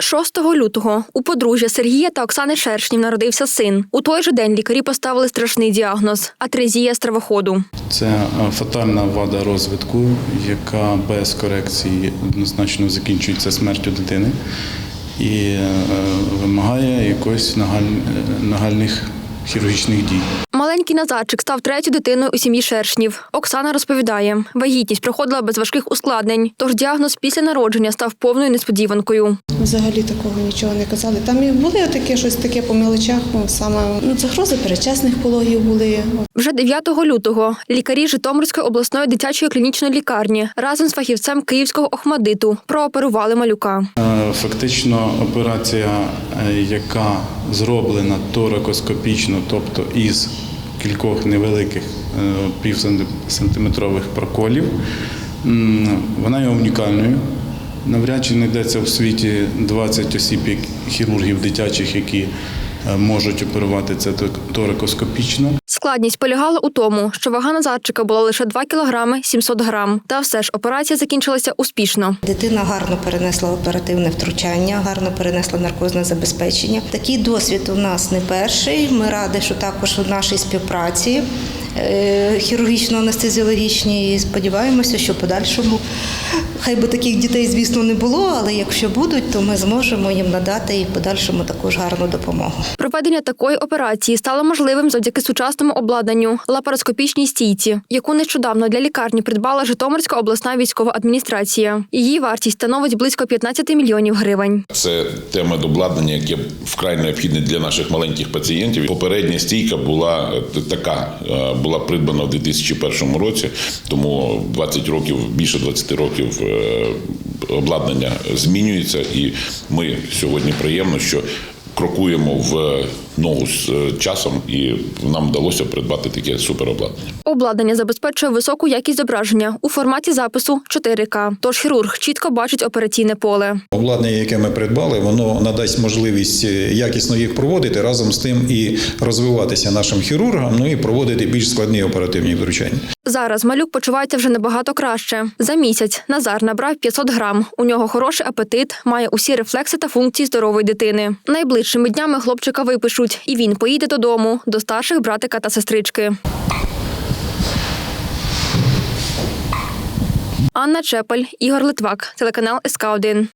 6 лютого у подружжя Сергія та Оксани Шершнів народився син. У той же день лікарі поставили страшний діагноз атрезія стравоходу. Це е, фатальна вада розвитку, яка без корекції однозначно закінчується смертю дитини і е, вимагає якось нагаль... е, нагальних хірургічних дій. Маленький Назарчик став третьою дитиною у сім'ї Шершнів. Оксана розповідає, вагітність проходила без важких ускладнень, тож діагноз після народження став повною несподіванкою. Взагалі такого нічого не казали. Там і були таке щось таке по мелочах, ну, саме ну, загрози перечасних пологів були. Вже 9 лютого лікарі Житомирської обласної дитячої клінічної лікарні разом з фахівцем Київського охмадиту прооперували малюка. Е, Фактично операція, е, яка зроблена торакоскопічно, тобто із кількох невеликих е, півсантиметрових проколів, вона є унікальною. Навряд чи знайдеться в світі 20 осіб, хірургів дитячих, які можуть оперувати це торакоскопічно. Складність полягала у тому, що вага Назарчика була лише 2 кілограми 700 грам. Та все ж операція закінчилася успішно. Дитина гарно перенесла оперативне втручання, гарно перенесла наркозне забезпечення. Такий досвід у нас не перший. Ми раді, що також у нашій співпраці е, хірургічно-анестезіологічній. І сподіваємося, що в подальшому хай би таких дітей, звісно, не було, але якщо будуть, то ми зможемо їм надати і в подальшому також гарну допомогу. Проведення такої операції стало можливим завдяки сучасному обладнанню лапароскопічній стійці, яку нещодавно для лікарні придбала Житомирська обласна військова адміністрація. Її вартість становить близько 15 мільйонів гривень. Це тема обладнання, яке вкрай необхідне для наших маленьких пацієнтів. Попередня стійка була е, така, е, була придбана в 2001 році, тому 20 років, більше 20 років е, обладнання змінюється, і ми сьогодні приємно, що крокуємо в ногу з е, часом, і нам вдалося придбати таке суперобладнання. Обладнання забезпечує високу якість зображення у форматі запису 4К. Тож хірург чітко бачить операційне поле. Обладнання, яке ми придбали, воно надасть можливість е, якісно їх проводити разом з тим і розвиватися нашим хірургам, ну і проводити більш складні оперативні втручання. Зараз малюк почувається вже набагато краще. За місяць Назар набрав 500 грам. У нього хороший апетит, має усі рефлекси та функції здорової дитини. Найближчими днями хлопчика випишуть, і він поїде додому до старших братика та сестрички. Анна Чепель, Ігор Литвак, телеканал СК 1